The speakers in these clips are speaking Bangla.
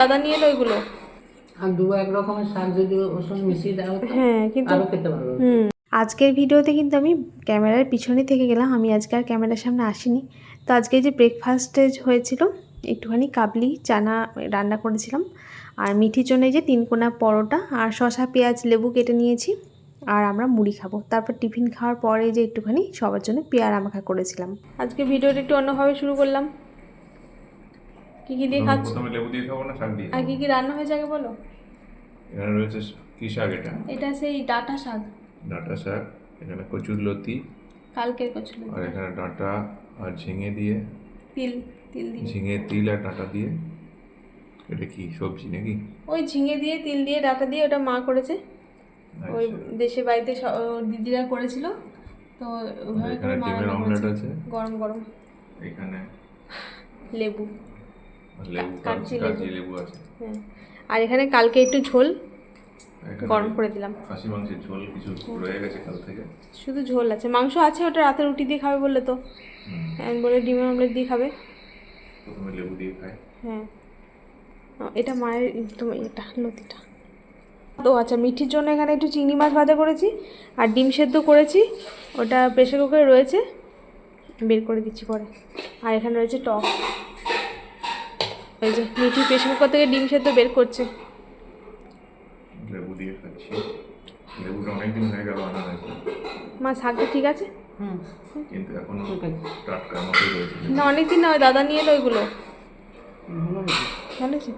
দাদা নিয়ে এলো ওইগুলো আর দু এক রকমের শাক যদি ওর সঙ্গে মিশিয়ে হতো হ্যাঁ কিন্তু আরও খেতে ভালো হুম আজকের ভিডিওতে কিন্তু আমি ক্যামেরার পিছনে থেকে গেলাম আমি আজকে আর ক্যামেরার সামনে আসিনি। তো আজকে যে ব্রেকফাস্টে হয়েছিল একটুখানি কাবলি চানা রান্না করেছিলাম আর মিঠির জন্য এই যে তিন কোনা পরোটা আর শসা পেঁয়াজ লেবু কেটে নিয়েছি আর আমরা মুড়ি খাব। তারপর টিফিন খাওয়ার পরে যে একটুখানি সবার জন্য পেয়ারা মাখা করেছিলাম। আজকে ভিডিওটা একটু অন্যভাবে শুরু করলাম। কী কী দিয়ে খাচ্ছ? প্রথমে লেবু দিয়ে খাব না শাক দিয়ে আর কী কী রান্না হয়েছে আগে বলো? এখানে রয়েছে কি শাক এটা? এটা সেই ডাঁটা শাক। ডাঁটা শাক এখানে কচুর লতি। কালকের কচুরি আর এখানে ডাঁটা আর ঝিঙে দিয়ে। তিল তিল দিয়ে। ঝিঙে তিল আর ডাঁটা দিয়ে। এটা কি সবজি নাকি? ওই ঝিঙে দিয়ে তিল দিয়ে ডাটা দিয়ে ওটা মা করেছে। ওই আচ্ছা। দেশে বাড়িতে দিদিরা করেছিল। তো ওইভাবে করে মা ডিমের অমলেট আছে। গরম গরম। এখানে লেবু। কাগজি লেবু। আছে। হ্যাঁ। আর এখানে কালকে একটু ঝোল গরম করে দিলাম। খাসি মাংসের ঝোল কিছু রয়ে গেছে কাল থেকে। শুধু ঝোল আছে। মাংস আছে ওটা রাতে রুটি দিয়ে খাবে বললে তো। আমি বলে ডিমের অমলেট দিয়ে খাবে। প্রথমে লেবু দিয়ে খাই। হ্যাঁ। এটা মায়ের তোমার এটা লতিটা। তো আচ্ছা মিঠির জন্য এখানে একটু চিংড়ি মাছ ভাজা করেছি আর ডিম সেদ্ধ করেছি। ওটা প্রেশার কুকারে রয়েছে। বের করে দিচ্ছি পরে। আর এখানে রয়েছে টক। ওই যে মিঠি প্রেশার কুকার থেকে ডিম সেদ্ধ বের করছে। লেবু দিয়ে খাচ্ছি। লেবুটা অনেকদিন হয়ে গেল আনা হয়েছে মা শাকটা ঠিক আছে? হুম। কিন্তু এখনও টাটকার মতোই রয়েছে। না অনেকদিন না ওই দাদা নিয়ে এলো ওইগুলো। ভালো আছে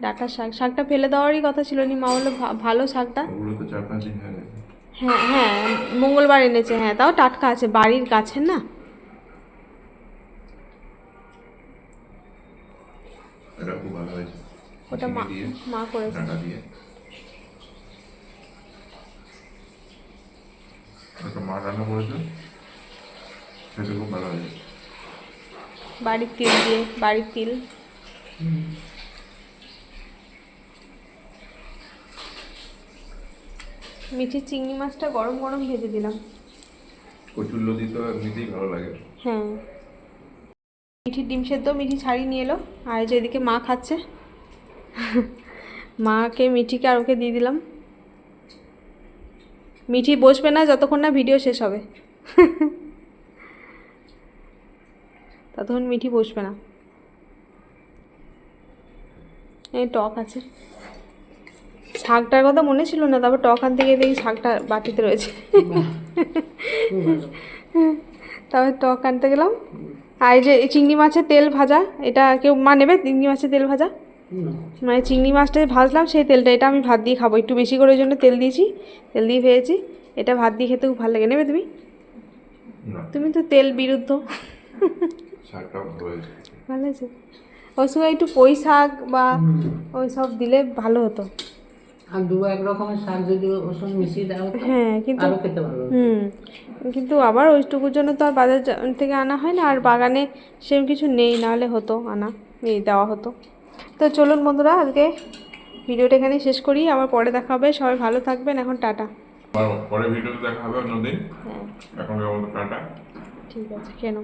ডাটা শাক। শাকটা ফেলে দেওয়ারই কথা ছিল নি মা বলল ভা- ভালো শাকটা। ওগুলো তো চার পাঁচ দিন হয়ে গেছে। হ্যাঁ হ্যাঁ মঙ্গলবার এনেছে হ্যাঁ তাও টাটকা আছে বাড়ির গাছের না? এটা খুব ভালো হয়েছে। ওটা মা মা করেছে। ডাঁটা দিয়ে। ওটা মা রান্না করেছে। সেটা খুব ভালো হয়েছে। বাড়ির তিল দিয়ে বাড়ির তিল। মিঠি চিংড়ি মাছটা গরম গরম ভেজে দিলাম। কচুর লতি তো এমনিতেই ভালো লাগে। হ্যাঁ। মিঠির ডিম সেদ্ধ মিঠি ছাড়িয়ে নিয়ে এলো। আর যে এদিকে মা খাচ্ছে। মাকে মিঠিকে আর ওকে দিয়ে দিলাম। মিঠি বসবে না যতক্ষণ না ভিডিও শেষ হবে। ততক্ষণ মিঠি বসবে না। এই টক আছে। শাকটার কথা মনে ছিল না তারপর টক আনতে গিয়ে দেখি শাকটা বাটিতে রয়েছে। তারপর টক আনতে গেলাম। আর এই যে এই চিংড়ি মাছের তেল ভাজা এটা কেউ মা নেবে চিংড়ি মাছের তেল ভাজা? মানে চিংড়ি মাছটা ভাজলাম সেই তেলটা এটা আমি ভাত দিয়ে খাব। একটু বেশি করে ওই জন্য তেল দিয়েছি তেল দিয়ে ভেজেছি। এটা ভাত দিয়ে খেতে খুব ভালো লাগে। নেবে তুমি? তুমি তো তেল বিরুদ্ধ। ভালো আছে ওই সঙ্গে একটু পুঁই শাক বা ওই সব দিলে ভালো হতো। আর দু এক রকমের শাক যদি ওর মিশিয়ে দেওয়া হ্যাঁ কিন্তু আরও খেতে ভালো হুম কিন্তু আবার ওইটুকুর জন্য তো আর বাজার থেকে আনা হয় না আর বাগানে সেরকম কিছু নেই নাহলে হতো আনা এই দেওয়া হতো। তো চলুন বন্ধুরা আজকে ভিডিওটা এখানেই শেষ করি আবার পরে দেখা হবে সবাই ভালো থাকবেন এখন টাটা। পরে ভিডিওতে দেখা হবে অন্যদিন। হ্যাঁ। এখন টাটা। ঠিক আছে কেন।